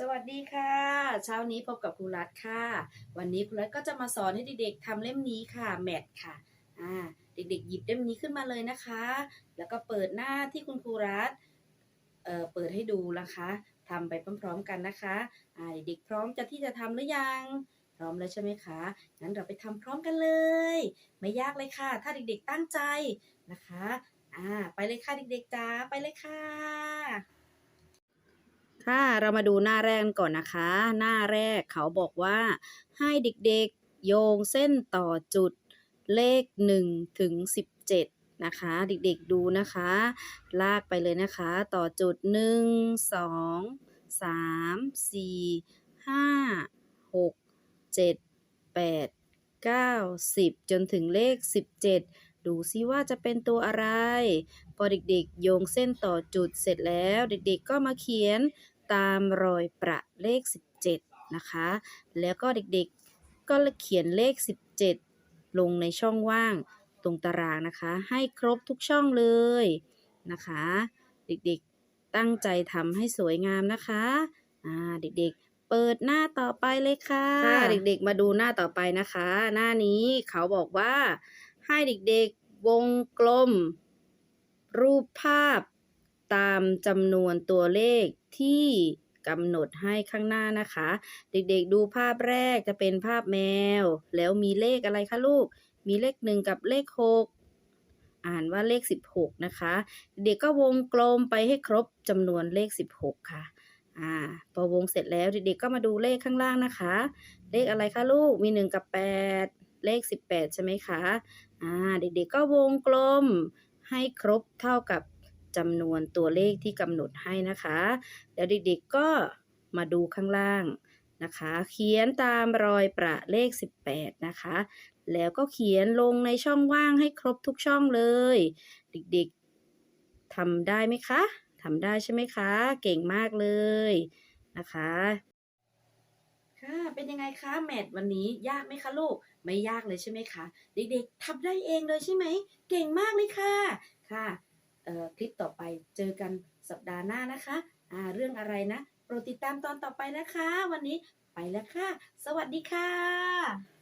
สวัสดีค่ะ เช้านี้พบกับครูรัตค่ะ วันนี้ครูรัตก็จะมาสอนให้เด็กๆทำเล่มนี้ค่ะแมทค่ะอ่าเด็กๆ หยิบเล่มนี้ขึ้นมาเลยนะคะ แล้วก็เปิดหน้าที่คุณครูรัตเอ่อเปิดให้ดูนะคะทำไปพร้อมๆกันนะคะอ่าเด็กๆพร้อมจะที่จะทำหรือยัง พร้อมแล้วใช่ไหมคะงั้นเราไปทำพร้อมกันเลย ไม่ยากเลยค่ะ ถ้าเด็กๆตั้งใจนะคะอ่าไปเลยค่ะเด็กๆจ้าไปเลยค่ะ ค่ะเรามาดูหน้าแรกกันก่อนนะคะ หน้าแรกเขาบอกว่าให้เด็กๆโยงเส้นต่อจุดเลข1ถึง17 นะคะ เด็กๆดูนะคะ ลากไปเลยนะคะ ต่อจุด 1 2 3 4 5 6 7 8 9 10 จนถึงเลข 17 ดูซิว่าจะเป็นตัวอะไร พอเด็กๆ โยงเส้นต่อจุดเสร็จแล้ว เด็กๆก็มาเขียน ตามรอยประเลข 17 นะคะ แล้วก็เด็กๆก็เขียนเลข 17 ลงในช่องว่างตรงตารางนะคะ ให้ครบทุกช่องเลยนะคะ เด็กๆตั้งใจทำให้สวยงามนะคะอ่าเด็กๆเปิดหน้าต่อไปเลยค่ะค่ะเด็กๆ มาดูหน้าต่อไปนะคะ หน้านี้เขาบอกว่าให้เด็กๆ วงกลม รูปภาพ ตามจำนวนตัวเลขที่กำหนดให้ข้างหน้านะคะ เด็กๆดูภาพแรกจะเป็นภาพแมว แล้วมีเลขอะไรคะลูก มีเลขหนึ่งกับเลขหกอ่านว่าเลข 16 นะคะ เด็กก็วงกลมไปให้ครบจำนวนเลข 16 ค่ะอ่าพอวงเสร็จแล้วเด็กๆก็มาดูเลขข้างล่างนะคะ เลขอะไรคะลูกมี 1 กับ 8 เลข 18 ใช่ไหมคะอ่าเด็กๆก็วงกลมให้ครบเท่ากับ จำนวนตัวเลขที่กำหนดให้นะคะแล้วเด็กๆก็มาดูข้างล่างนะคะ เขียนตามรอยประเลข 18 นะคะ แล้วก็เขียนลงในช่องว่างให้ครบทุกช่องเลย เด็กๆทำได้ไหมคะทำได้ใช่ไหมคะ เก่งมากเลยนะคะค่ะเป็นยังไงคะแมทวันนี้ยากไหมคะลูก ไม่ยากเลยใช่ไหมคะ เด็กๆทำได้เองเลยใช่ไหม เก่งมากเลยค่ะค่ะ คลิปต่อไปเจอกันสัปดาห์หน้านะคะอ่าเรื่องอะไรนะ โปรดติดตามตอนต่อไปนะคะ วันนี้ไปแล้วค่ะ สวัสดีค่ะ